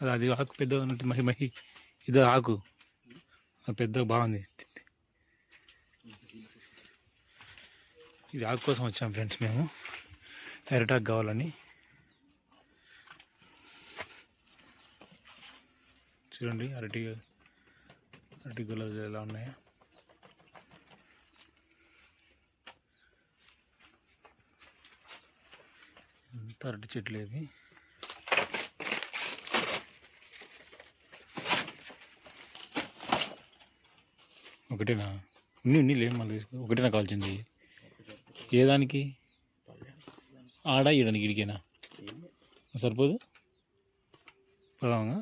అది అది ఆకు పెద్దగా ఉన్నట్టు మహి మహి ఇది ఆకు. అది పెద్దగా బాగుంది. ఇది ఆకు కోసం వచ్చాం ఫ్రెండ్స్ మేము. ఎరటాకు కావాలని. చూడండి అరటి అరటి గులాబీ ఎలా ఉన్నాయో. అంతా అరటి చెట్లు ఇవి. ఒకటేనా? ఉన్ని ఉన్ని లేవు మళ్ళీ తీసుకో. ఒకటేనా కాల్చింది ఏ దానికి? ఆడ ఇయడానికి ఇడికేనా? సరిపోదు? పదామా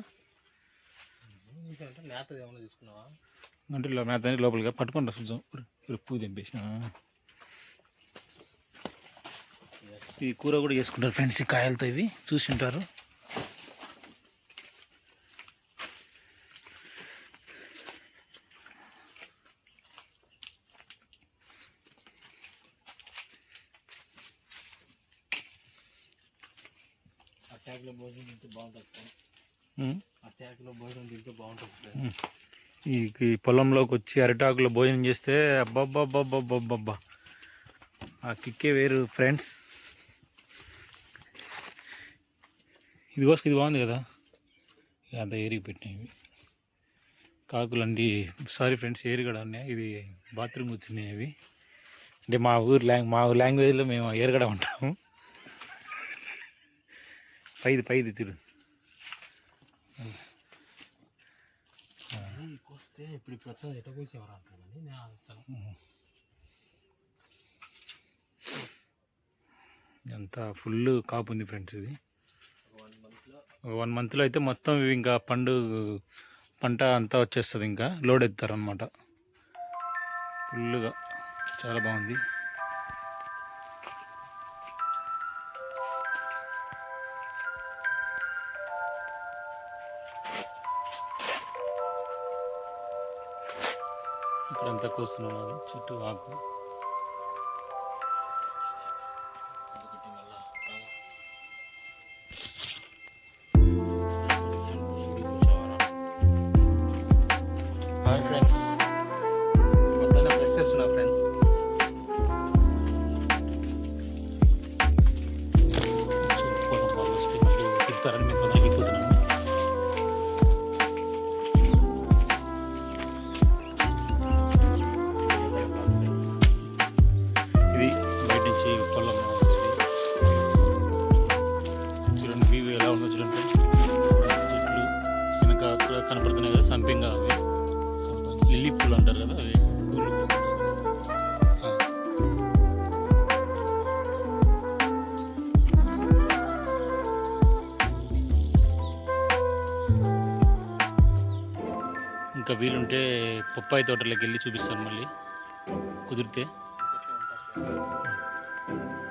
అంటే మేత లోపలిగా పట్టుకుంటా చూద్దాం. ఇప్పుడు పువ్వు తెంపేసిన? ఈ కూర కూడా చేసుకుంటారు ఫ్రెండ్స్ ఈ కాయలతో ఇవి. చూసి ఉంటారు భోజనం తింటే బాగుంటుంది. అటాక్లో భోజనం తింటే బాగుంటుంది ఈ పొలంలోకి వచ్చి అరిటాకులో భోజనం చేస్తే అబ్బబ్బబ్బబ్బబ్బబ్బా ఆ కిక్కే వేరు ఫ్రెండ్స్ ఇది కోసం ఇది బాగుంది కదా? ఇక అంత ఏరికి పెట్టినవి కాకులండి సారీ ఫ్రెండ్స్ ఏరి కూడా ఉన్నాయి. ఇది బాత్రూమ్ వచ్చినాయి అవి. అంటే మా ఊరు లాంగ్ మా లాంగ్వేజ్లో మేము ఏరగడ ఉంటాము. పైది పైది తిరు. వస్తే ఇప్పుడు ఇప్పుడు నేను ఎంత ఫుల్ కాపు ఉంది ఫ్రెండ్స్ ఇది. వన్ మంత్లో అయితే మొత్తం ఇవి ఇంకా పండు పంట అంతా వచ్చేస్తుంది ఇంకా లోడ్ ఎత్తారు అనమాట ఫుల్గా చాలా బాగుంది. ఇక్కడంతా కోస్తున్నాను చెట్టు ఆకు. హాయ్ ఫ్రెండ్స్ మొత్తాన్ని ఫ్రెష్ చేస్తున్నా ఫ్రెండ్స్ తిప్పుతారని మేము తొందరగా ఇది బయట నుంచి పొలం చూడండి వ్యూ ఎలా ఉందో చూడండి. చెట్లు వెనక కూడా కనపడుతున్నాయి కదా సంపింగ్ అవి. లిల్లీ పూలు అంటారు కదా అవి. ఇంకా వీలుంటే పప్పాయి తోటలోకి వెళ్ళి చూపిస్తాను మళ్ళీ. కుదిరితే. Thank you.